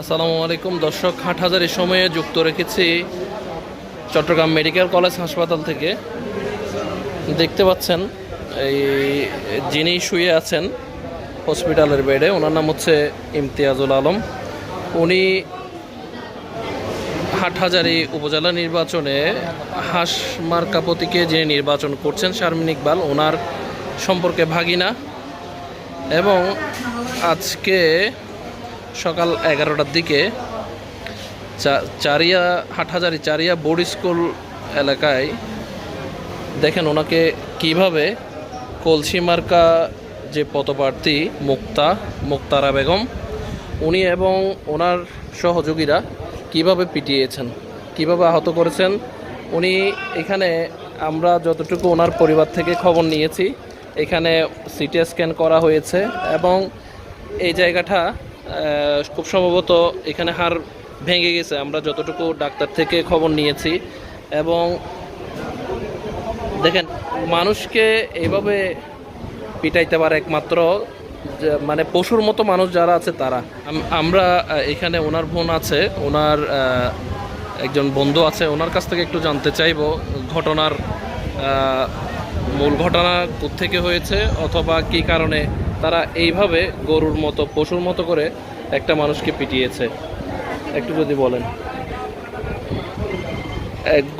আসসালামু আলাইকুম। দর্শক, হাটহাজারি সময়ে যুক্ত রেখেছি চট্টগ্রাম মেডিকেল কলেজ হাসপাতাল থেকে। দেখতে পাচ্ছেন, এই যিনি শুয়ে আছেন হসপিটালের বেডে, ওনার নাম হচ্ছে ইমতিয়াজুল আলম। উনি হাটহাজারি উপজেলা নির্বাচনে হাঁস মার্কা প্রতীকে যিনি নির্বাচন করছেন, শারমিন ইকবাল, ওনার সম্পর্কে ভাগিনা। এবং আজকে সকাল এগারোটার দিকে চারিয়া হাটহাজারি চারিয়া বোর্ড স্কুল এলাকায় দেখেন ওনাকে কীভাবে কলসি মার্কা যে পথপ্রার্থী মুক্তা, মুক্তারা বেগম, উনি এবং ওনার সহযোগীরা কীভাবে পিটিয়েছেন, কীভাবে আহত করেছেন, উনি এখানে আমরা যতটুকু ওনার পরিবার থেকে খবর নিয়েছি, এখানে সিটি স্ক্যান করা হয়েছে এবং এই জায়গাটা খুব সম্ভবত এখানে হাড় ভেঙে গেছে। আমরা যতটুকু ডাক্তার থেকে খবর নিয়েছি এবং দেখেন, মানুষকে এইভাবে পিটাইতে পারে একমাত্র মানে পশুর মতো মানুষ যারা আছে তারা। আমরা এখানে ওনার বোন আছে, ওনার একজন বন্ধু আছে, ওনার কাছ থেকে একটু জানতে চাইব ঘটনার মূল ঘটনা থেকে হয়েছে অথবা কি কারণে তারা এইভাবে গরুর মতো, পশুর মতো করে একটা মানুষকে পিটিয়েছে। একটু যদি বলেন।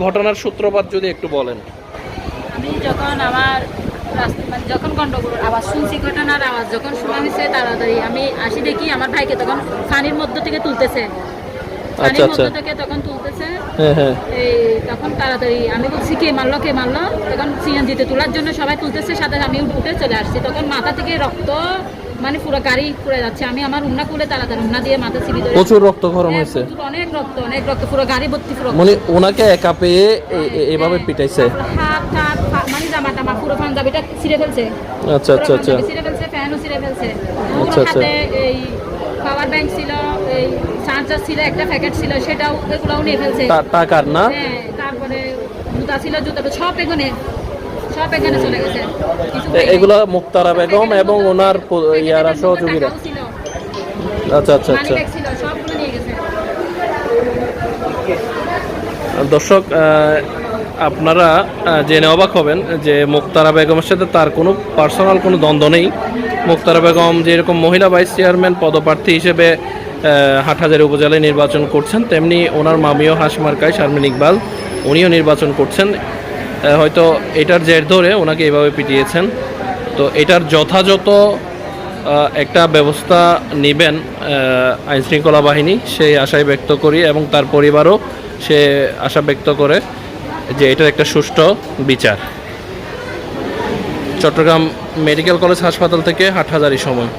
ঘটনার সূত্রপাত যদি একটু বলেন। আমি যখন আমার মানে যখন গন্ডগোল আওয়াজ শুনছি, ঘটনার আওয়াজ যখন শোনা হয়েছে তাড়াতাড়ি আমি আসি দেখি আমার ভাইকে তখন পানির মধ্য থেকে তুলতেছে। আচ্ছা, আচ্ছা। তখন তুলতেছে। হ্যাঁ হ্যাঁ। এই তখন তাড়াতাড়ি আমি বলছি কে মারলো কে মারলো? তখন সিএনজিতে তোলার জন্য সবাই তুলতেছে সাথে আমি উঠে চলে আসছি। তখন মাথা থেকে রক্ত মানে পুরো গাড়ি পুড়ে যাচ্ছে। আমি আমার উন্না খুলে তাড়াতাড়ি উন্না দিয়ে মাথা ধরে প্রচুর রক্তক্ষরণ হ্যাঁ, হয়েছে। অনেক রক্ত অনেক রক্ত পুরো গাড়ি ভর্তি পুরো মানে ওনাকে একা পেয়ে এ- এ- এভাবে পিটাইছে? হাত পা- মানে জামা টামা পুরো পাঞ্জাবিটা ছিঁড়ে ফেলছে। আচ্ছা আচ্ছা আচ্ছা। ছিঁড়ে ফেলছে ফ্যানও ছিঁড়ে ফেলছে। আচ্ছা, আচ্ছা। পাওয়ার ব্যাংক ছিল এই চার্জার ছিল একটা প্যাকেট ছিল সেটাও এগুলোও নিয়ে ফেলছে। টাকার না? হ্যাঁ তারপরে জুতা ছিল জুতা সব এখানে সব এখানে চলে গেছে। কিছু মুক্তারা বেগম এবং ওনার প- ইয়ারা সহযোগীরা। আচ্ছা আচ্ছা আচ্ছা। দর্শক আপনারা জেনে অবাক হবেন যে মুক্তারা বেগমের সাথে তার কোনো পার্সোনাল কোনো দ্বন্দ্ব নেই। মুক্তারা বেগম যেরকম মহিলা ভাইস চেয়ারম্যান পদপ্রার্থী হিসেবে হাটহাজারী উপজেলায় নির্বাচন করছেন, তেমনি ওনার মামিও হাঁস মার্কায় শারমিন ইকবাল, উনিও নির্বাচন করছেন। হয়তো এটার জের ধরে ওনাকে এভাবে পিটিয়েছেন। তো এটার যথাযথ একটা ব্যবস্থা নেবেন আইনশৃঙ্খলা বাহিনী, সেই আশায় ব্যক্ত করি এবং তার পরিবারও সে আশা ব্যক্ত করে। যে এটার একটা সুষ্ঠু বিচার। চট্টগ্রাম মেডিকেল কলেজ হাসপাতাল থেকে হাট হাজারি সময়।